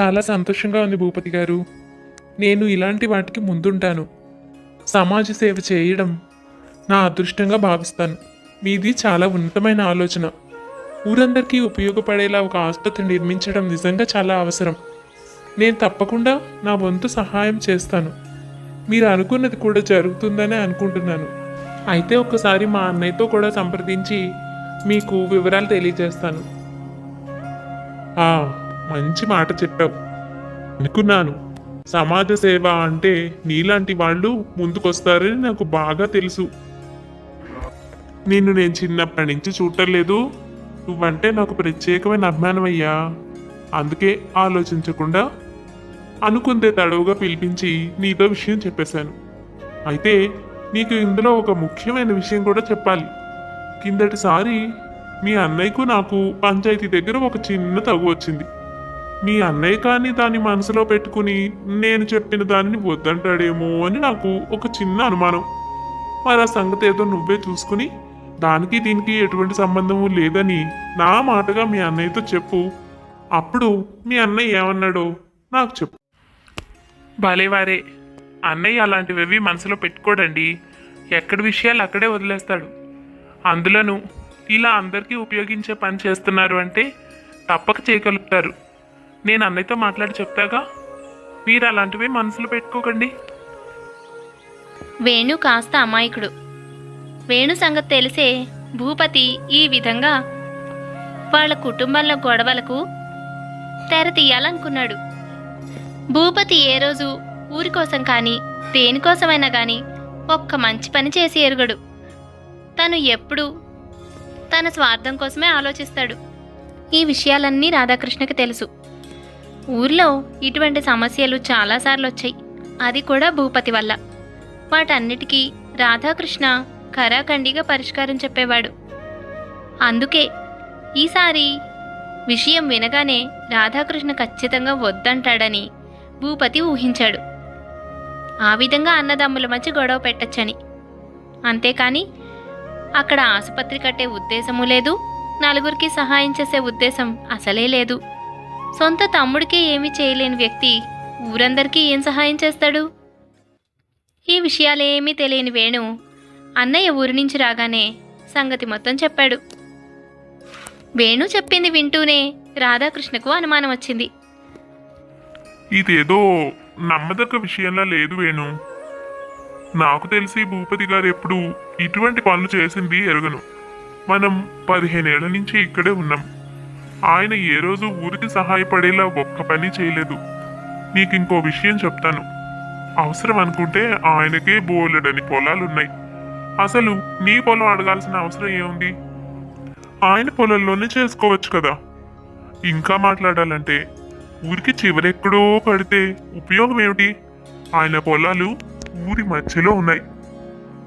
చాలా సంతోషంగా ఉంది భూపతి గారు. నేను ఇలాంటి వాటికి ముందుంటాను. సమాజ సేవ చేయడం నా అదృష్టంగా భావిస్తాను. మీది చాలా ఉన్నతమైన ఆలోచన. ఊరందరికీ ఉపయోగపడేలా ఒక ఆసుపత్రి నిర్మించడం నిజంగా చాలా అవసరం. నేను తప్పకుండా నా వంతు సహాయం చేస్తాను. మీరు అనుకున్నది కూడా జరుగుతుందని అనుకుంటున్నాను. అయితే ఒకసారి మా అన్నయ్యతో కూడా సంప్రదించి మీకు వివరాలు తెలియజేస్తాను. ఆ, మంచి మాట చెప్పావు. అనుకున్నాను. సమాజ సేవ అంటే నీలాంటి వాళ్ళు ముందుకొస్తారని నాకు బాగా తెలుసు. నిన్ను నేను చిన్నప్పటి నుంచి చూడలేదు నువ్వంటే నాకు ప్రత్యేకమైన అభిమానం అయ్యా. అందుకే ఆలోచించకుండా అనుకుందే తడవుగా పిలిపించి నీతో విషయం చెప్పేశాను. అయితే నీకు ఇందులో ఒక ముఖ్యమైన విషయం కూడా చెప్పాలి. కిందటిసారి మీ అన్నయ్యకు నాకు పంచాయతీ దగ్గర ఒక చిన్న తగు వచ్చింది. మీ అన్నయ్య కానీ దాన్ని మనసులో పెట్టుకుని నేను చెప్పిన దానిని వద్దంటాడేమో అని నాకు ఒక చిన్న అనుమానం. మరి ఆ సంగతి ఏదో నువ్వే చూసుకుని దానికి దీనికి ఎటువంటి సంబంధము లేదని నా మాటగా మీ అన్నయ్యతో చెప్పు. అప్పుడు మీ అన్నయ్య ఏమన్నాడో నాకు చెప్పు. భలేవారే అన్నయ్య అలాంటివి మనసులో పెట్టుకోడండి. ఎక్కడి విషయాలు అక్కడే వదిలేస్తాడు. అందులోనూ ఇలా అందరికీ ఉపయోగించే పని చేస్తున్నారు అంటే తప్పక చేయగలుగుతారు. నేను అన్నయ్యతో మాట్లాడి చెప్తాగా మీరు అలాంటివి మనసులో పెట్టుకోకండి. వేణు కాస్త అమాయకుడు. వేణు సంగతి తెలిసే భూపతి ఈ విధంగా వాళ్ళ కుటుంబంలో గొడవలకు తెర తీయాలనుకున్నాడు. భూపతి ఏ రోజు ఊరి కోసం కానీ దేనికోసమైనా కానీ ఒక్క మంచి పని చేసి ఎరుగడు. తను ఎప్పుడు తన స్వార్థం కోసమే ఆలోచిస్తాడు. ఈ విషయాలన్నీ రాధాకృష్ణకి తెలుసు. ఊర్లో ఇటువంటి సమస్యలు చాలాసార్లు వచ్చాయి అది కూడా భూపతి వల్ల. వాటన్నిటికీ రాధాకృష్ణ ఖరాఖండిగా పరిష్కారం చెప్పేవాడు. అందుకే ఈసారి విషయం వినగానే రాధాకృష్ణ ఖచ్చితంగా వద్దంటాడని భూపతి ఊహించాడు. ఆ విధంగా అన్నదమ్ముల మధ్య గొడవ పెట్టచ్చని. అంతేకాని అక్కడ ఆసుపత్రి కట్టే ఉద్దేశము లేదు నలుగురికి సహాయం చేసే ఉద్దేశం అసలే లేదు. సొంత తమ్ముడికే ఏమీ చేయలేని వ్యక్తి ఊరందరికీ ఏం సహాయం చేస్తాడు? ఈ విషయాలేమీ తెలియని వేణు అన్నయ్య ఊరి నుంచి రాగానే సంగతి మొత్తం చెప్పాడు. వేణు చెప్పింది వింటూనే రాధాకృష్ణకు అనుమానం వచ్చింది. ఇదేదో నమ్మదగ్గ విషయంలా లేదు వేణు. నాకు తెలిసి భూపతి గారు ఎప్పుడు ఇటువంటి పనులు చేసింది ఎరగను. మనం పదిహేనేళ్ళ నుంచి ఇక్కడే ఉన్నాం. ఆయన ఏ రోజు ఊరికి సహాయపడేలా ఒక్క పని చేయలేదు. నీకు ఇంకో విషయం చెప్తాను. అవసరం అనుకుంటే ఆయనకే బోలెడని పొలాలున్నాయి. అసలు నీ పొలం అడగాల్సిన అవసరం ఏముంది? ఆయన పొలంలోనే చేసుకోవచ్చు కదా. ఇంకా మాట్లాడాలంటే ఊరికి చివరెక్కడో పడితే ఉపయోగం ఏమిటి? ఆయన పొలాలు ఊరి మధ్యలో ఉన్నాయి.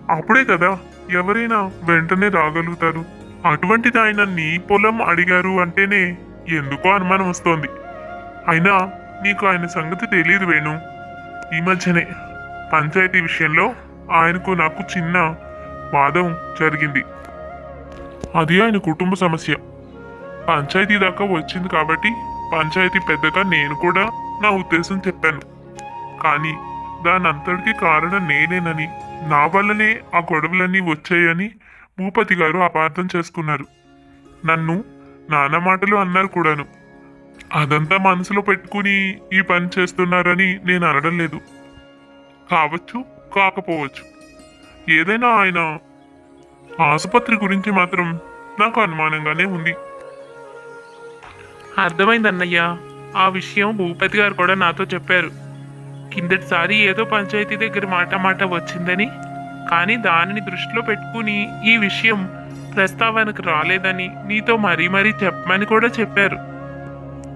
అప్పుడే కదా ఎవరైనా వెంటనే రాగలుగుతారు. అటువంటిది ఆయన నీ పొలం అడిగారు అంటేనే ఎందుకో అనుమానం వస్తోంది. అయినా నీకు ఆయన సంగతి తెలియదు వేణు. ఈ మధ్యనే పంచాయతీ విషయంలో ఆయనకు నాకు చిన్న వాదం జరిగింది. అది ఆయన కుటుంబ సమస్య. పంచాయతీ దాకా వచ్చింది కాబట్టి పంచాయతీ పెద్దగా నేను కూడా నా ఉద్దేశం చెప్పాను. కానీ దాని అంతటికి కారణం నేనేనని నా వల్లనే ఆ గొడవలన్నీ వచ్చాయని భూపతి గారు అపార్థం చేసుకున్నారు. నన్ను నాన్న మాటలు అన్నారు కూడాను. అదంతా మనసులో పెట్టుకుని ఈ పని చేస్తున్నారని నేను అనడం లేదు. కావచ్చు కాకపోవచ్చు. ఏదైనా ఆయన ఆసుపత్రి గురించి మాత్రం నాకు అనుమానంగానే ఉంది. అర్థమైంది అన్నయ్య. ఆ విషయం భూపతి గారు కూడా నాతో చెప్పారు. కిందటిసారి ఏదో పంచాయతీ దగ్గర మాట మాట వచ్చిందని కానీ దానిని దృష్టిలో పెట్టుకుని ఈ విషయం ప్రస్తావనకు రాలేదని నీతో మరీ మరీ చెప్పమని కూడా చెప్పారు.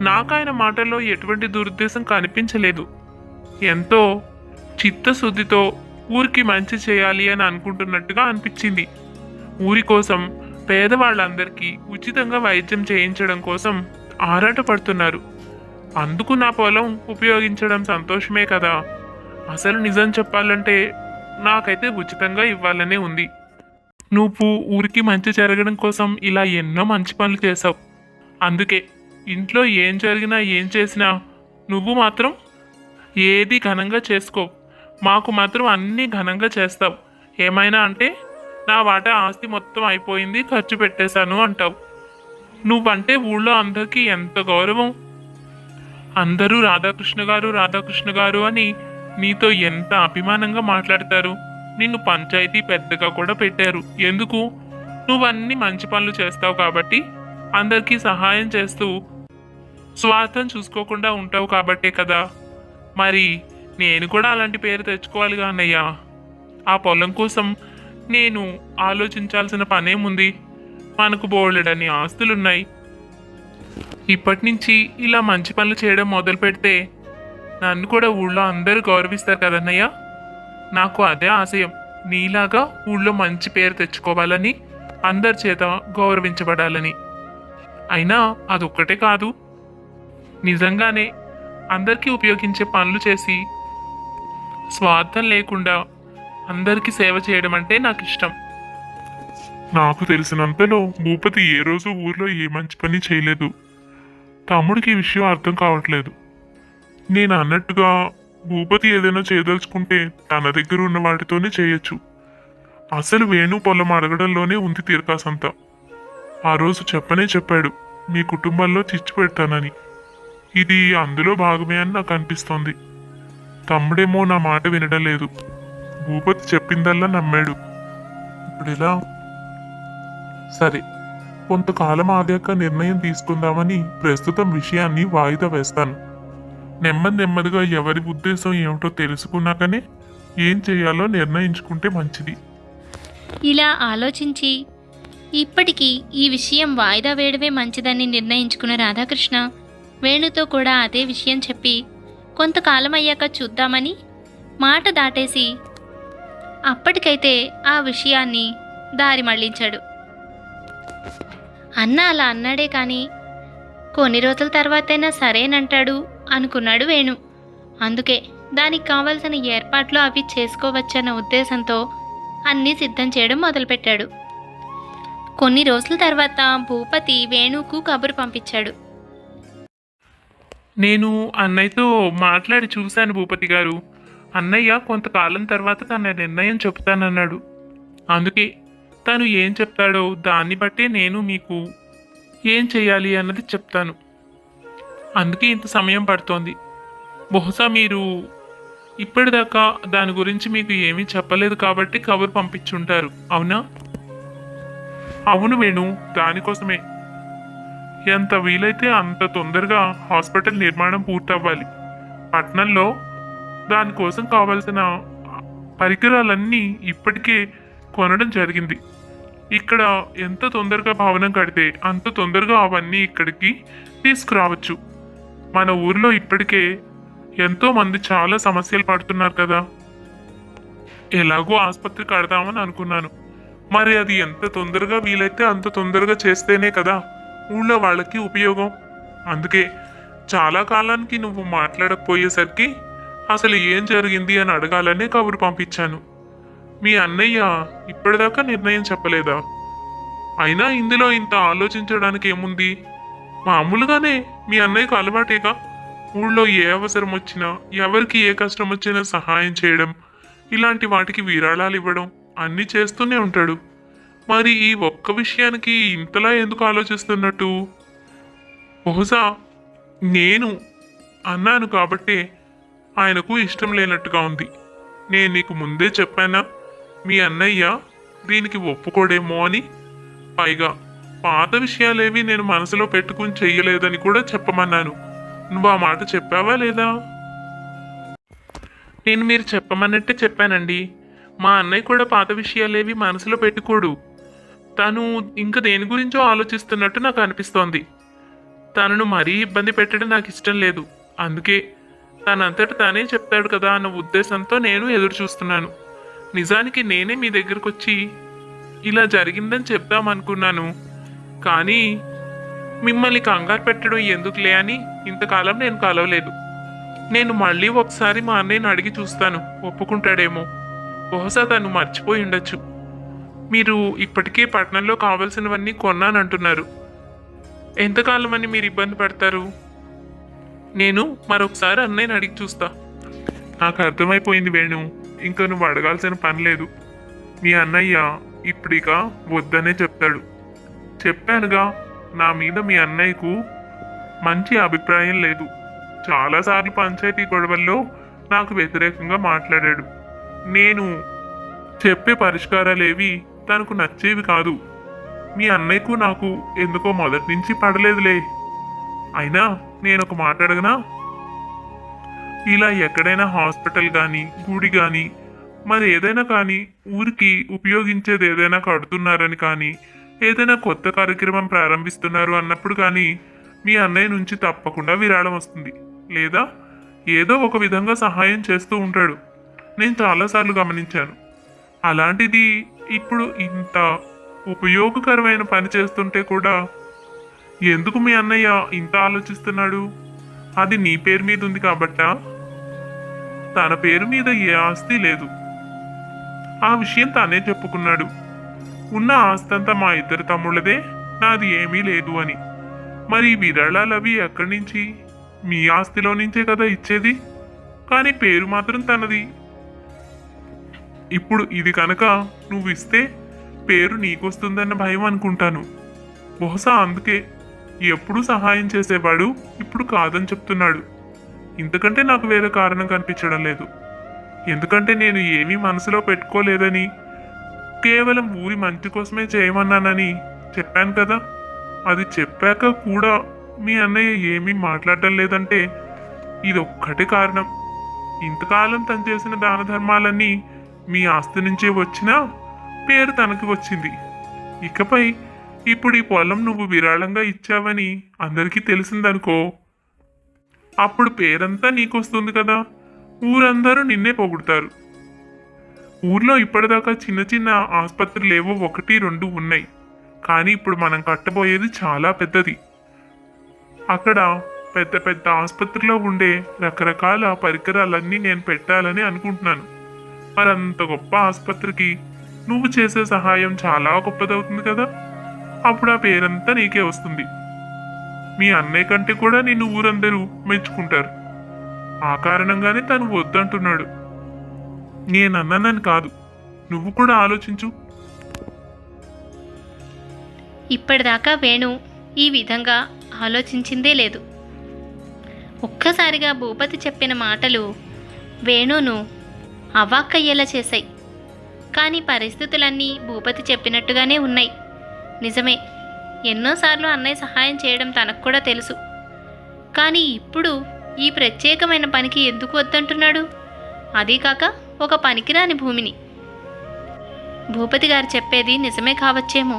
నాకు ఆయన మాటల్లో ఎటువంటి దురుద్దేశం కనిపించలేదు. ఎంతో చిత్తశుద్ధితో ఊరికి మంచి చేయాలి అని అనుకుంటున్నట్టుగా అనిపించింది. ఊరి కోసం పేదవాళ్ళందరికీ ఉచితంగా వైద్యం చేయించడం కోసం ఆరాటపడుతున్నారు. అందుకు నా పొలం ఉపయోగించడం సంతోషమే కదా. అసలు నిజం చెప్పాలంటే నాకైతే ఉచితంగా ఇవ్వాలనే ఉంది. నువ్వు ఊరికి మంచి జరగడం కోసం ఇలా ఎన్నో మంచి పనులు చేసావు అందుకే ఇంట్లో ఏం జరిగినా ఏం చేసినా నువ్వు మాత్రం ఏది ఘనంగా చేసుకో. మాకు మాత్రం అన్నీ ఘనంగా చేస్తావు. ఏమైనా అంటే నా వాటా ఆస్తి మొత్తం అయిపోయింది ఖర్చు పెట్టేశాను అంటావు. నువ్వంటే ఊళ్ళో అందరికీ ఎంత గౌరవం. అందరూ రాధాకృష్ణ గారు రాధాకృష్ణ గారు అని నీతో ఎంత అభిమానంగా మాట్లాడతారు? నిన్ను పంచాయతీ పెద్దగా కూడా పెట్టారు. ఎందుకు? నువ్వన్నీ మంచి పనులు చేస్తావు కాబట్టి అందరికీ సహాయం చేస్తూ స్వార్థం చూసుకోకుండా ఉంటావు కాబట్టే కదా. మరి నేను కూడా అలాంటి పేరు తెచ్చుకోవాలి అన్నయ్య. ఆ పొలం కోసం నేను ఆలోచించాల్సిన పనేముంది? మనకు బోలెడని ఆస్తులున్నాయి. ఇప్పటి నుంచి ఇలా మంచి పనులు చేయడం మొదలు పెడితే నన్ను కూడా ఊళ్ళో అందరూ గౌరవిస్తారు కదన్నయ్య? నాకు అదే ఆశయం. నీలాగా ఊళ్ళో మంచి పేరు తెచ్చుకోవాలని అందరి చేత గౌరవించబడాలని. అయినా అదొక్కటే కాదు. నిజంగానే అందరికీ ఉపయోగించే పనులు చేసి స్వార్థం లేకుండా అందరికీ సేవ చేయడం అంటే నాకు ఇష్టం. నాకు తెలిసినంతలో భూపతి ఏ రోజు ఊర్లో ఏ మంచి పని చేయలేదు. తమ్ముడికి ఈ విషయం అర్థం కావట్లేదు. నేను అన్నట్టుగా భూపతి ఏదైనా చేయదలుచుకుంటే తన దగ్గర ఉన్న వాటితోనే చేయొచ్చు. అసలు వేణు పొలం అడగడంలోనే ఉంది తీరకాసంతా. ఆ రోజు చెప్పనే చెప్పాడు మీ కుటుంబంలో చిచ్చు పెడతానని. ఇది అందులో భాగమే అని నాకు అనిపిస్తోంది. తమ్ముడేమో నా మాట వినడం లేదు. భూపతి చెప్పిందల్లా నమ్మాడు. ఇప్పుడు ఇలా సరే కొంతకాలం ఆగాక నిర్ణయం తీసుకుందామని ప్రస్తుతం విషయాన్ని వాయిదా వేస్తాను. నెమ్మది నెమ్మదిగా ఎవరి ఉద్దేశం ఏమిటో తెలుసుకున్నాకనే ఏం చేయాలో నిర్ణయించుకుంటే మంచిది. ఇలా ఆలోచించి ఇప్పటికీ ఈ విషయం వాయిదా వేయడమే మంచిదని నిర్ణయించుకున్న రాధాకృష్ణ వేణుతో కూడా అదే విషయం చెప్పి కొంతకాలం అయ్యాక చూద్దామని మాట దాటేసి అప్పటికైతే ఆ విషయాన్ని దారి మళ్ళించాడు. అన్న అలా అన్నాడే కానీ కొన్ని రోజుల తర్వాతైనా సరేనంటాడు. అనుకున్నాడు వేణు. అందుకే దానికి కావలసిన ఏర్పాట్లు అవి చేసుకోవచ్చన్న ఉద్దేశంతో అన్నీ సిద్ధం చేయడం మొదలుపెట్టాడు. కొన్ని రోజుల తర్వాత భూపతి వేణుకు కబురు పంపించాడు. నేను అన్నయ్యతో మాట్లాడి చూశాను భూపతి గారు. అన్నయ్య కొంతకాలం తర్వాత తన నిర్ణయం చెప్తానన్నాడు అందుకే తను ఏం చెప్తాడో దాన్ని బట్టే నేను మీకు ఏం చేయాలి అన్నది చెప్తాను. అందుకే ఇంత సమయం పడుతోంది. బహుశా మీరు ఇప్పటిదాకా దాని గురించి మీకు ఏమీ చెప్పలేదు కాబట్టి కబురు పంపించుంటారు అవునా? అవును వేణు దానికోసమే. ఎంత వీలైతే అంత తొందరగా హాస్పిటల్ నిర్మాణం పూర్తవ్వాలి. పట్నంలో దానికోసం కావలసిన పరికరాలన్నీ ఇప్పటికే కొనడం జరిగింది. ఇక్కడ ఎంత తొందరగా భవనం కడితే అంత తొందరగా అవన్నీ ఇక్కడికి తీసుకురావచ్చు. మన ఊర్లో ఇప్పటికే ఎంతో మంది చాలా సమస్యలు పడుతున్నారు కదా. ఎలాగో ఆసుపత్రి కడదామని అనుకున్నాను. మరి అది ఎంత తొందరగా వీలైతే అంత తొందరగా చేస్తేనే కదా ఊళ్ళో వాళ్ళకి ఉపయోగం. అందుకే చాలా కాలానికి నువ్వు మాట్లాడకపోయేసరికి అసలు ఏం జరిగింది అని అడగాలనే కబురు పంపించాను. మీ అన్నయ్య ఇప్పటిదాకా నిర్ణయం చెప్పలేదా? అయినా ఇందులో ఇంత ఆలోచించడానికి ఏముంది? మామూలుగానే మీ అన్నయ్యకు అలవాటేగా? ఊళ్ళో ఏ అవసరం వచ్చినా ఎవరికి ఏ కష్టం వచ్చినా సహాయం చేయడం ఇలాంటి వాటికి విరాళాలు ఇవ్వడం అన్నీ చేస్తూనే ఉంటాడు. మరి ఈ ఒక్క విషయానికి ఇంతలా ఎందుకు ఆలోచిస్తున్నట్టు? బహుశా నేను అన్నాను కాబట్టే ఆయనకు ఇష్టం లేనట్టుగా ఉంది. నేను నీకు ముందే చెప్పానా మీ అన్నయ్య దీనికి ఒప్పుకోడేమో అని? పైగా పాత విషయాలేవి నేను మనసులో పెట్టుకుని చెయ్యలేదని కూడా చెప్పమన్నాను. నువ్వు ఆ మాట చెప్పావా లేదా? నేను మీరు చెప్పమన్నట్టే చెప్పానండి. మా అన్నయ్య కూడా పాత విషయాలేవి మనసులో పెట్టుకోడు. తను ఇంకా దేని గురించో ఆలోచిస్తున్నట్టు నాకు అనిపిస్తోంది. తనను మరీ ఇబ్బంది పెట్టడం నాకు ఇష్టం లేదు. అందుకే తనంతట తానే చెప్తాడు కదా అన్న ఉద్దేశంతో నేను ఎదురు చూస్తున్నాను. నిజానికి నేనే మీ దగ్గరకు వచ్చి ఇలా జరిగిందని చెప్దామనుకున్నాను. కానీ మిమ్మల్ని కంగారు పెట్టడం ఎందుకులే అని ఇంతకాలం నేను కలవలేదు. నేను మళ్ళీ ఒకసారి మా అన్నయ్యని అడిగి చూస్తాను. ఒప్పుకుంటాడేమో. బహుశా తను మర్చిపోయి ఉండొచ్చు. మీరు ఇప్పటికే పట్టణంలో కావలసినవన్నీ కొన్నానంటున్నారు. ఎంతకాలం అని మీరు ఇబ్బంది పడతారు? నేను మరొకసారి అన్నయ్యని అడిగి చూస్తా. నాకు అర్థమైపోయింది వేణు. ఇంకా నువ్వు అడగాల్సిన పని లేదు. మీ అన్నయ్య ఇప్పుడిక వద్దనే చెప్తాడు. చెప్పానుగా నా మీద మీ అన్నయ్యకు మంచి అభిప్రాయం లేదు. చాలాసార్లు పంచాయతీ గొడవల్లో నాకు వ్యతిరేకంగా మాట్లాడాడు. నేను చెప్పే పరిష్కారాలేవి తనకు నచ్చేవి కాదు. మీ అన్నయ్యకు నాకు ఎందుకో మొదటి నుంచి పడలేదులే. అయినా నేను ఒక మాట అడగనా? ఇలా ఎక్కడైనా హాస్పిటల్ కానీ గుడి కానీ మరి ఏదైనా కానీ ఊరికి ఉపయోగించేది ఏదైనా కడుతున్నారని కానీ ఏదైనా కొత్త కార్యక్రమం ప్రారంభిస్తున్నారు అన్నప్పుడు కానీ మీ అన్నయ్య నుంచి తప్పకుండా విరాళం వస్తుంది. లేదా ఏదో ఒక విధంగా సహాయం చేస్తూ ఉంటాడు. నేను చాలాసార్లు గమనించాను. అలాంటిది ఇప్పుడు ఇంత ఉపయోగకరమైన పని చేస్తుంటే కూడా ఎందుకు మీ అన్నయ్య ఇంత ఆలోచిస్తున్నాడు? అది నీ పేరు మీద ఉంది కాబట్టా? తన పేరు మీద ఏ ఆస్తి లేదు. ఆ విషయం తానే చెప్పుకున్నాడు. ఉన్న ఆస్తంతా మా ఇద్దరు తమ్ముళ్ళదే? నాది ఏమీ లేదు అని. మరి విరళాలవి ఎక్కడి నుంచి? మీ ఆస్తిలో నుంచే కదా ఇచ్చేది? కానీ పేరు మాత్రం తనది. ఇప్పుడు ఇది కనుక నువ్వు ఇస్తే పేరు నీకొస్తుందన్న భయం అనుకుంటాను. బహుశా అందుకే ఎప్పుడూ సహాయం చేసేవాడు ఇప్పుడు కాదని చెప్తున్నాడు. ఇంతకంటే నాకు వేరే కారణం కనిపించడం లేదు. ఎందుకంటే నేను ఏమీ మనసులో పెట్టుకోలేదని కేవలం ఊరి మంచి కోసమే చేయమన్నానని చెప్పాను కదా. అది చెప్పాక కూడా మీ అన్నయ్య ఏమీ మాట్లాడటం లేదంటే ఇది ఒక్కటే కారణం. ఇంతకాలం తను చేసిన దాన ధర్మాలన్నీ మీ ఆస్తి నుంచే వచ్చినా పేరు తనకి వచ్చింది. ఇకపై ఇప్పుడు ఈ పొలం నువ్వు విరాళంగా ఇచ్చావని అందరికీ తెలిసిందనుకో. అప్పుడు పేరంతా నీకొస్తుంది కదా. ఊరందరూ నిన్నే పొగుడతారు. ఊర్లో ఇప్పటిదాకా చిన్న చిన్న ఆసుపత్రులు ఏవో ఒకటి రెండు ఉన్నాయి. కానీ ఇప్పుడు మనం కట్టబోయేది చాలా పెద్దది. అక్కడ పెద్ద పెద్ద ఆసుపత్రిలో ఉండే రకరకాల పరికరాలన్నీ నేను పెట్టాలని అనుకుంటున్నాను. మరి అంత గొప్ప ఆసుపత్రికి నువ్వు చేసే సహాయం చాలా గొప్పదవుతుంది కదా? అప్పుడు ఆ పేరంతా నీకే వస్తుంది. మీ అన్నయ్య కంటే కూడా నిన్ను ఊరందరూ మెచ్చుకుంటారు. ఆ కారణంగానే తను వద్దంటున్నాడు. నేను అన్నానని కాదు. నువ్వు కూడా ఆలోచించు. ఇప్పటిదాకా వేణు ఈ విధంగా ఆలోచించిందే లేదు. ఒక్కసారిగా భూపతి చెప్పిన మాటలు వేణును అవాక్కయ్యేలా చేశాయి. కానీ పరిస్థితులన్నీ భూపతి చెప్పినట్టుగానే ఉన్నాయి. నిజమే ఎన్నోసార్లు అన్నయ్య సహాయం చేయడం తనకు కూడా తెలుసు. కానీ ఇప్పుడు ఈ ప్రత్యేకమైన పనికి ఎందుకు వద్దంటున్నాడు? అదీ కాక ఒక పనికిరాని భూమిని. భూపతి గారు చెప్పేది నిజమే కావచ్చేమో.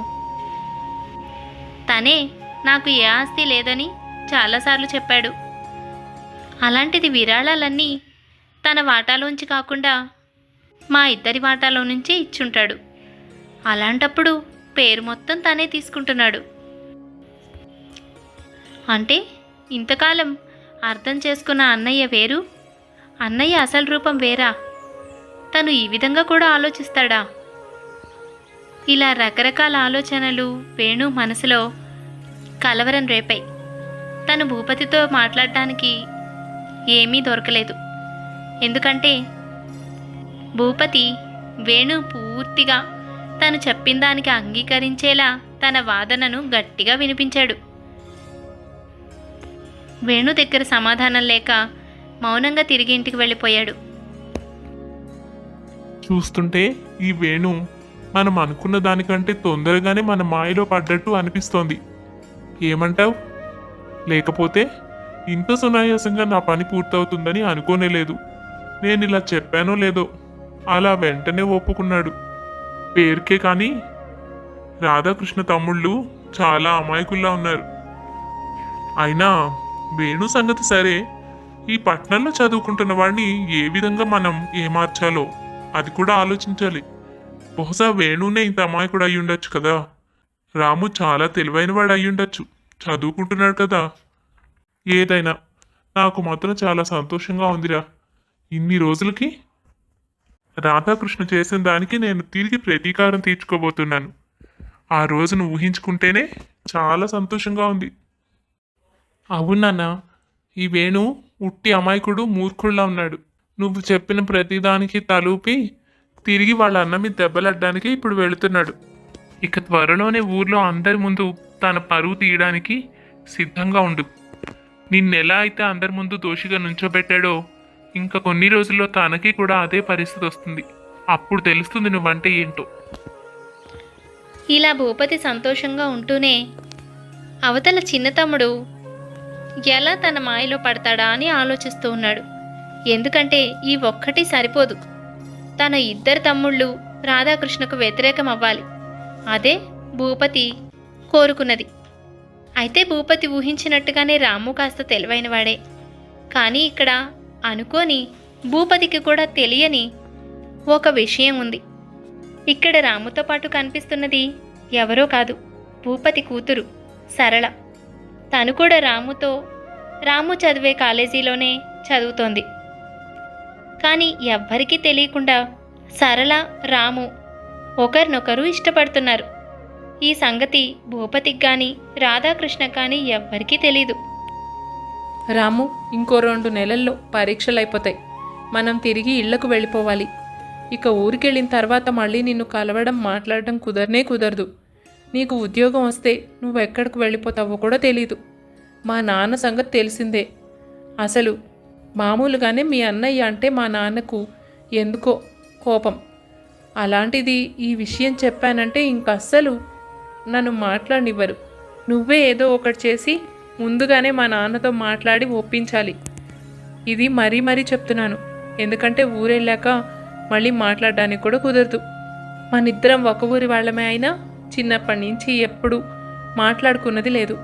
తనే నాకు ఏ ఆస్తి లేదని చాలాసార్లు చెప్పాడు. అలాంటిది విరాళాలన్నీ తన వాటాలోంచి కాకుండా మా ఇద్దరి వాటాలో నుంచే ఇచ్చుంటాడు. అలాంటప్పుడు పేరు మొత్తం తనే తీసుకుంటున్నాడు. అంటే ఇంతకాలం అర్థం చేసుకున్న అన్నయ్య వేరు అన్నయ్య అసలు రూపం వేరా? తను ఈ విధంగా కూడా ఆలోచిస్తాడా? ఇలా రకరకాల ఆలోచనలు వేణు మనసులో కలవరం రేపాయి తను భూపతితో మాట్లాడటానికి ఏమీ దొరకలేదు. ఎందుకంటే భూపతి వేణు పూర్తిగా తను చెప్పిన దానికి అంగీకరించేలా తన వాదనను గట్టిగా వినిపించాడు. వేణు దగ్గర సమాధానం లేక మౌనంగా తిరిగి ఇంటికి వెళ్ళిపోయాడు. చూస్తుంటే ఈ వేణు మనం అనుకున్న దానికంటే తొందరగానే మన మాయలో పడ్డట్టు అనిపిస్తోంది. ఏమంటావు? లేకపోతే ఇంత సునాయాసంగా నా పని పూర్తవుతుందని అనుకోనేలేదు నేను ఇలా చెప్పానో లేదో అలా వెంటనే ఒప్పుకున్నాడు. పేరుకే కానీ రాధాకృష్ణ తమ్ముళ్ళు చాలా అమాయకుల్లా ఉన్నారు. అయినా వేణు సంగతి సరే ఈ పట్నంలో చదువుకుంటున్న వాడిని ఏ విధంగా మనం ఏమార్చాలో? అది కూడా ఆలోచించాలి. బహుశా వేణునే ఇంత అమాయకుడు అయి ఉండొచ్చు కదా. రాము చాలా తెలివైన వాడు అయి ఉండొచ్చు. చదువుకుంటున్నాడు కదా. ఏదైనా. నాకు మాత్రం చాలా సంతోషంగా ఉందిరా. ఇన్ని రోజులకి? రాధాకృష్ణ చేసిన దానికి నేను తిరిగి ప్రతీకారం తీర్చుకోబోతున్నాను. ఆ రోజును ఊహించుకుంటేనే చాలా సంతోషంగా ఉంది. అవునన్నా ఈ వేణు ఉట్టి అమాయకుడు మూర్ఖుడులా ఉన్నాడు. నువ్వు చెప్పిన ప్రతిదానికి తలూపి తిరిగి వాళ్ళ అన్న మీద దెబ్బలడ్డానికి ఇప్పుడు వెళుతున్నాడు. ఇక త్వరలోనే ఊర్లో అందరి ముందు తన పరువు తీయడానికి సిద్ధంగా ఉండు. నిన్నెలా అయితే అందరి ముందు దోషిగా నుంచోబెట్టాడో ఇంకా కొన్ని రోజుల్లో తనకి కూడా అదే పరిస్థితి వస్తుంది. అప్పుడు తెలుస్తుంది నువ్వంటే ఏంటో. ఇలా భూపతి సంతోషంగా ఉంటూనే అవతల చిన్న తమ్ముడు ఎలా తన మాయలో పడతాడా అని ఆలోచిస్తూ ఉన్నాడు. ఎందుకంటే ఈ ఒక్కటి సరిపోదు. తన ఇద్దరు తమ్ముళ్ళు రాధాకృష్ణకు వ్యతిరేకం అవ్వాలి అదే భూపతి కోరుకున్నది. అయితే భూపతి ఊహించినట్టుగానే రాము కాస్త తెలివైనవాడే. కానీ ఇక్కడ అనుకోని భూపతికి కూడా తెలియని ఒక విషయం ఉంది. ఇక్కడ రాముతో పాటు కనిపిస్తున్నది ఎవరో కాదు భూపతి కూతురు సరళ. తను కూడా రాముతో రాము చదివే కాలేజీలోనే చదువుతోంది. కానీ ఎవ్వరికీ తెలియకుండా సరళ రాము ఒకరినొకరు ఇష్టపడుతున్నారు. ఈ సంగతి భూపతికి కానీ రాధాకృష్ణ కానీ ఎవ్వరికీ తెలీదు. రాము ఇంకో రెండు నెలల్లో పరీక్షలు అయిపోతాయి మనం తిరిగి ఇళ్ళకు వెళ్ళిపోవాలి. ఇక ఊరికెళ్ళిన తర్వాత మళ్ళీ నిన్ను కలవడం మాట్లాడడం కుదరనే కుదరదు. నీకు ఉద్యోగం వస్తే నువ్వు ఎక్కడికి వెళ్ళిపోతావో కూడా తెలీదు. మా నాన్న సంగతి తెలిసిందే. అసలు మామూలుగానే మీ అన్నయ్య అంటే మా నాన్నకు ఎందుకో కోపం. అలాంటిది ఈ విషయం చెప్పానంటే ఇంకస్సలు నన్ను మాట్లాడినివ్వరు. నువ్వే ఏదో ఒకటి చేసి ముందుగానే మా నాన్నతో మాట్లాడి ఒప్పించాలి. ఇది మరీ మరీ చెప్తున్నాను. ఎందుకంటే ఊరెళ్ళాక మళ్ళీ మాట్లాడడానికి కూడా కుదరదు. మనిద్దరం ఒక ఊరి వాళ్ళమే అయినా చిన్నప్పటి నుంచి ఎప్పుడు మాట్లాడుకున్నది లేదు.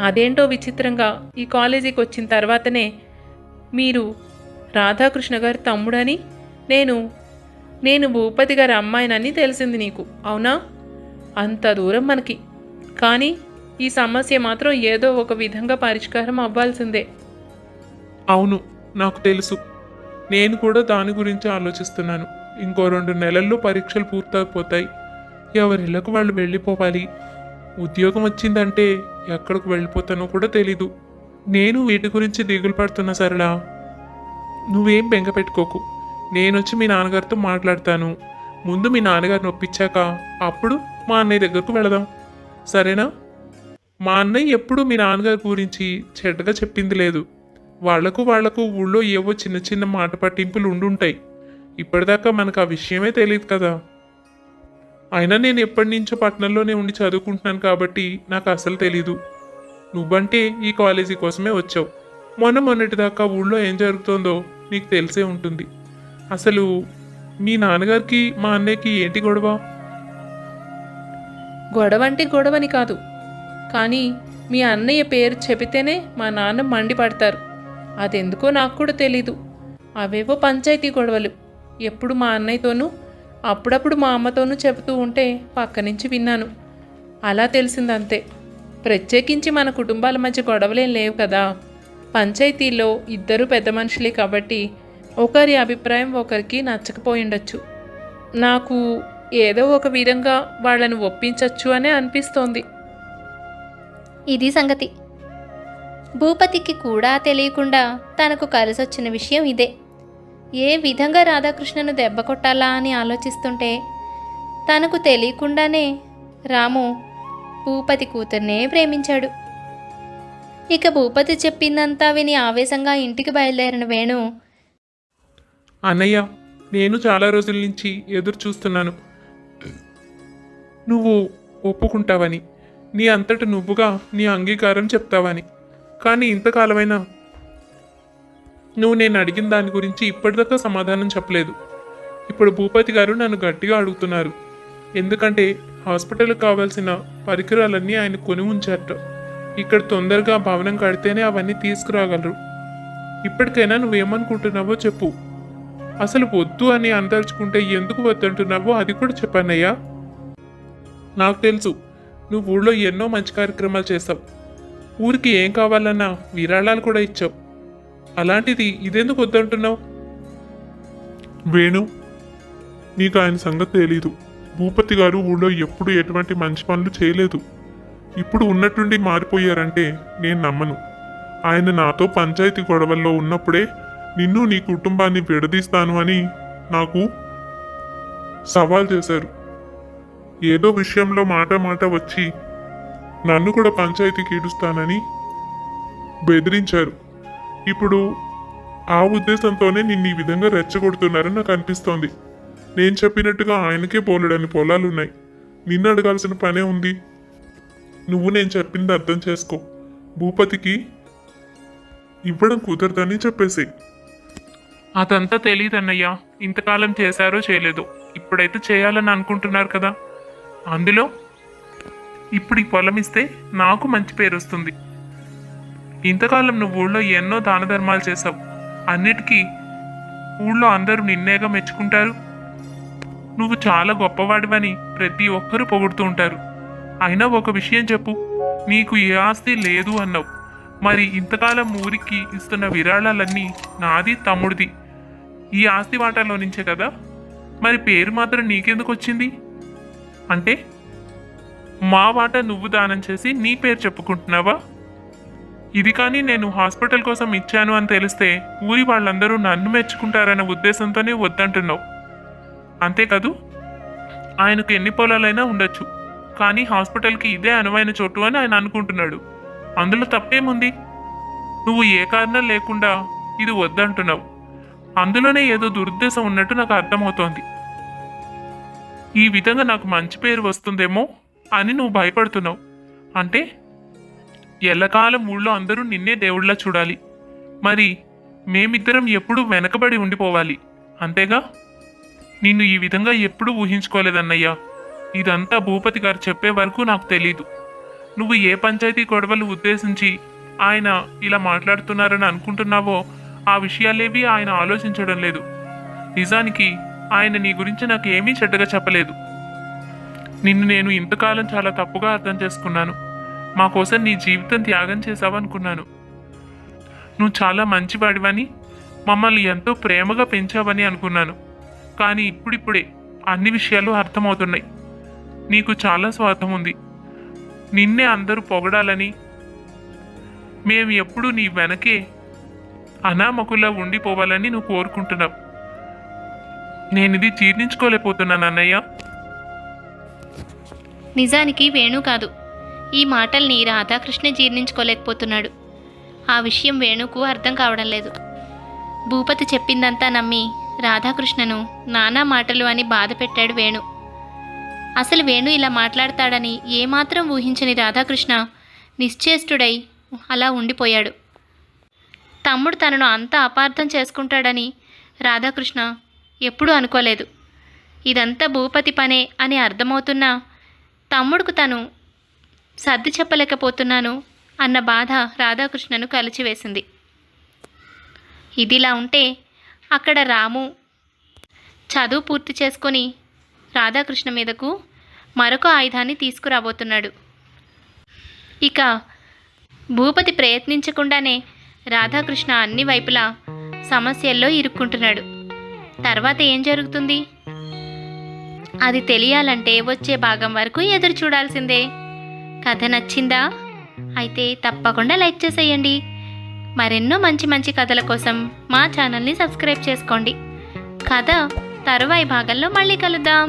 అదేంటో విచిత్రంగా ఈ కాలేజీకి వచ్చిన తర్వాతనే మీరు రాధాకృష్ణ గారి తమ్ముడని నేను నేను భూపతి గారి అమ్మాయినని తెలిసింది నీకు అవునా? అంత దూరం మనకి. కానీ ఈ సమస్య మాత్రం ఏదో ఒక విధంగా పరిష్కారం అవ్వాల్సిందే. అవును నాకు తెలుసు. నేను కూడా దాని గురించి ఆలోచిస్తున్నాను. ఇంకో రెండు నెలల్లో పరీక్షలు పూర్తయిపోతాయి. ఎవరిళ్ళకు వాళ్ళు వెళ్ళిపోవాలి? ఉద్యోగం వచ్చిందంటే ఎక్కడికి వెళ్ళిపోతానో కూడా తెలీదు. నేను వీటి గురించి దిగులు పడుతున్నా సరళా. నువ్వేం బెంగ పెట్టుకోకు. నేనొచ్చి మీ నాన్నగారితో మాట్లాడతాను. ముందు మీ నాన్నగారిని ఒప్పించాక అప్పుడు మా అన్నయ్య దగ్గరకు వెళదాం. సరేనా? మా అన్నయ్య ఎప్పుడూ మీ నాన్నగారి గురించి చెడ్డగా చెప్పింది లేదు. వాళ్ళకు వాళ్ళకు ఊళ్ళో ఏవో చిన్న చిన్న మాట పట్టింపులు ఉండుంటాయి. ఇప్పటిదాకా మనకు ఆ విషయమే తెలియదు కదా. అయినా నేను ఎప్పటి నుంచో పట్టణంలోనే ఉండి చదువుకుంటున్నాను కాబట్టి నాకు అసలు తెలీదు. నువ్వంటే ఈ కాలేజీ కోసమే వచ్చావు. మొన్న మొన్నటిదాకా ఊళ్ళో ఏం జరుగుతుందో నీకు తెలిసే ఉంటుంది. అసలు మీ నాన్నగారికి మా అన్నయ్యకి ఏంటి గొడవ? గొడవ అంటే గొడవని కాదు. కానీ మీ అన్నయ్య పేరు చెబితేనే మా నాన్న మండిపడతారు అదెందుకో నాకు కూడా తెలీదు. అవేవో పంచాయతీ గొడవలు. ఎప్పుడు మా అన్నయ్యతోనూ అప్పుడప్పుడు మా అమ్మతోనూ చెబుతూ ఉంటే పక్క నుంచి విన్నాను. అలా తెలిసిందంతే. ప్రత్యేకించి మన కుటుంబాల మధ్య గొడవలేం లేవు కదా. పంచాయతీలో ఇద్దరు పెద్ద మనుషులే కాబట్టి ఒకరి అభిప్రాయం ఒకరికి నచ్చకపోయి ఉండొచ్చు. నాకు ఏదో ఒక విధంగా వాళ్ళని ఒప్పించవచ్చు అనే అనిపిస్తోంది. ఇది సంగతి. భూపతికి కూడా తెలియకుండా తనకు కలిసొచ్చిన విషయం ఇదే. ఏ విధంగా రాధాకృష్ణను దెబ్బ కొట్టాలా అని ఆలోచిస్తుంటే తనకు తెలియకుండానే రాము భూపతి కూతుర్నే ప్రేమించాడు. ఇక భూపతి చెప్పిందంతా విని ఆవేశంగా ఇంటికి బయలుదేరిన వేణు అన్నయ్య నేను చాలా రోజుల నుంచి ఎదురు చూస్తున్నాను. నువ్వు ఒప్పుకుంటావని నీ అంతట నువ్వుగా నీ అంగీకారం చెప్తావని. కానీ ఇంతకాలమైనా నువ్వు నేను అడిగిన దాని గురించి ఇప్పటిదాకా సమాధానం చెప్పలేదు. ఇప్పుడు భూపతి గారు నన్ను గట్టిగా అడుగుతున్నారు. ఎందుకంటే హాస్పిటల్కి కావాల్సిన పరికరాలన్నీ ఆయన కొని ఉంచారట. ఇక్కడ తొందరగా భవనం కడితేనే అవన్నీ తీసుకురాగలరు. ఇప్పటికైనా నువ్వేమనుకుంటున్నావో చెప్పు. అసలు వద్దు అని అందరుచుకుంటే ఎందుకు వద్దంటున్నావో అది కూడా చెప్పానయ్యా నాకు తెలుసు నువ్వు ఊళ్ళో ఎన్నో మంచి కార్యక్రమాలు చేస్తావు ఊరికి ఏం కావాలన్నా విరాళాలు కూడా ఇచ్చావు. అలాంటిది ఇదెందుకు వద్దంటున్నావు? వేణు నీకు ఆయన సంగతి తెలీదు. భూపతి గారు ఊళ్ళో ఎప్పుడు ఎటువంటి మంచి పనులు చేయలేదు. ఇప్పుడు ఉన్నట్టుండి మారిపోయారంటే నేను నమ్మను. ఆయన నాతో పంచాయతీ గొడవల్లో ఉన్నప్పుడే నిన్ను నీ కుటుంబాన్ని విడదీస్తాను అని నాకు సవాల్ చేశారు. ఏదో విషయంలో మాట మాట వచ్చి నన్ను కూడా పంచాయతీకి ఈడుస్తానని బెదిరించారు. ఇప్పుడు ఆ ఉద్దేశంతోనే నిన్ను ఈ విధంగా రెచ్చగొడుతున్నారని నాకు అనిపిస్తోంది. నేను చెప్పినట్టుగా ఆయనకే పోలడని పొలాలున్నాయి నిన్ను అడగాల్సిన పనే ఉంది. నువ్వు నేను చెప్పింది అర్థం చేసుకో. భూపతికి ఇవ్వడం కుదరదని చెప్పేసి. అదంతా తెలియదన్నయ్యా ఇంతకాలం చేశారో చేయలేదు. ఇప్పుడైతే చేయాలని అనుకుంటున్నారు కదా. అందులో ఇప్పుడు ఈ పొలం ఇస్తే నాకు మంచి పేరు వస్తుంది. ఇంతకాలం నువ్వు ఊళ్ళో ఎన్నో దాన ధర్మాలు చేసావు అన్నిటికీ ఊళ్ళో అందరూ నిన్నేగా మెచ్చుకుంటారు. నువ్వు చాలా గొప్పవాడివని ప్రతి ఒక్కరూ పొగుడుతూ ఉంటారు. అయినా ఒక విషయం చెప్పు నీకు ఏ ఆస్తి లేదు అన్నావు. మరి ఇంతకాలం ఊరికి ఇస్తున్న విరాళాలన్నీ నాది తమ్ముడిది. ఈ ఆస్తి వాటాలో నుంచే కదా? మరి పేరు మాత్రం నీకెందుకు వచ్చింది? అంటే మా వాట నువ్వు దానం చేసి నీ పేరు చెప్పుకుంటున్నావా? ఇది కానీ నేను హాస్పిటల్ కోసం ఇచ్చాను అని తెలిస్తే ఊరి వాళ్ళందరూ నన్ను మెచ్చుకుంటారనే ఉద్దేశంతోనే వద్దంటున్నావు. అంతేకాదు ఆయనకు ఎన్ని పొలాలైనా ఉండొచ్చు. కానీ హాస్పిటల్కి ఇదే అనువైన చోటు అని ఆయన అనుకుంటున్నాడు. అందులో తప్పేముంది? నువ్వు ఏ కారణం లేకుండా ఇది వద్దంటున్నావు. అందులోనే ఏదో దురుద్దేశం ఉన్నట్టు నాకు అర్థమవుతోంది. ఈ విధంగా నాకు మంచి పేరు వస్తుందేమో అని నువ్వు భయపడుతున్నావు. అంటే ఎల్లకాలం ఊళ్ళో అందరూ నిన్నే దేవుళ్ళ చూడాలి. మరి మేమిద్దరం ఎప్పుడూ వెనకబడి ఉండిపోవాలి. అంతేగా? నిన్ను ఈ విధంగా ఎప్పుడూ ఊహించుకోలేదన్నయ్యా. ఇదంతా భూపతి గారు చెప్పే వరకు నాకు తెలీదు. నువ్వు ఏ పంచాయతీ గొడవలు ఉద్దేశించి ఆయన ఇలా మాట్లాడుతున్నారని అనుకుంటున్నావో ఆ విషయాలేవి ఆయన ఆలోచించడం లేదు. నిజానికి ఆయన నీ గురించి నాకు ఏమీ చెడ్డగా చెప్పలేదు. నిన్ను నేను ఇంతకాలం చాలా తప్పుగా అర్థం చేసుకున్నాను. మా కోసం నీ జీవితం త్యాగం చేశావనుకున్నాను. నువ్వు చాలా మంచివాడివని మమ్మల్ని ఎంతో ప్రేమగా పెంచావని అనుకున్నాను. కానీ ఇప్పుడిప్పుడే అన్ని విషయాలు అర్థమవుతున్నాయి. నీకు చాలా స్వార్థం ఉంది. నిన్నే అందరూ పొగడాలని మేము ఎప్పుడూ నీ వెనకే అనామకులా ఉండిపోవాలని నువ్వు కోరుకుంటున్నావు. నేను ఇది జీర్ణించుకోలేకపోతున్నాను అన్నయ్య. నిజానికి వేణు కాదు. ఈ మాటల్ని రాధాకృష్ణ జీర్ణించుకోలేకపోతున్నాడు. ఆ విషయం వేణుకు అర్థం కావడం లేదు. భూపతి చెప్పిందంతా నమ్మి రాధాకృష్ణను నానా మాటలు అని బాధ పెట్టాడు వేణు. అసలు వేణు ఇలా మాట్లాడతాడని ఏమాత్రం ఊహించని రాధాకృష్ణ నిశ్చేష్టుడై అలా ఉండిపోయాడు. తమ్ముడు తనను అంత అపార్థం చేసుకుంటాడని రాధాకృష్ణ ఎప్పుడూ అనుకోలేదు. ఇదంతా భూపతి పనే అని అర్థమవుతున్నా తమ్ముడుకు తను సర్ది చెప్పలేకపోతున్నాను అన్న బాధ రాధాకృష్ణను కలిచివేసింది. ఇదిలా ఉంటే అక్కడ రాము చదువు పూర్తి చేసుకొని రాధాకృష్ణ మీదకు మరొక ఆయుధాన్ని తీసుకురాబోతున్నాడు. ఇక భూపతి ప్రయత్నించకుండానే రాధాకృష్ణ అన్ని వైపులా సమస్యల్లో ఇరుక్కుంటున్నాడు. తర్వాత ఏం జరుగుతుంది? అది తెలియాలంటే వచ్చే భాగం వరకు ఎదురు చూడాల్సిందే. కథ నచ్చిందా? అయితే తప్పకుండా లైక్ చేసేయండి. మరెన్నో మంచి మంచి కథల కోసం మా ఛానల్ని సబ్స్క్రైబ్ చేసుకోండి. కథ తరువాయి భాగంలో మళ్ళీ కలుద్దాం.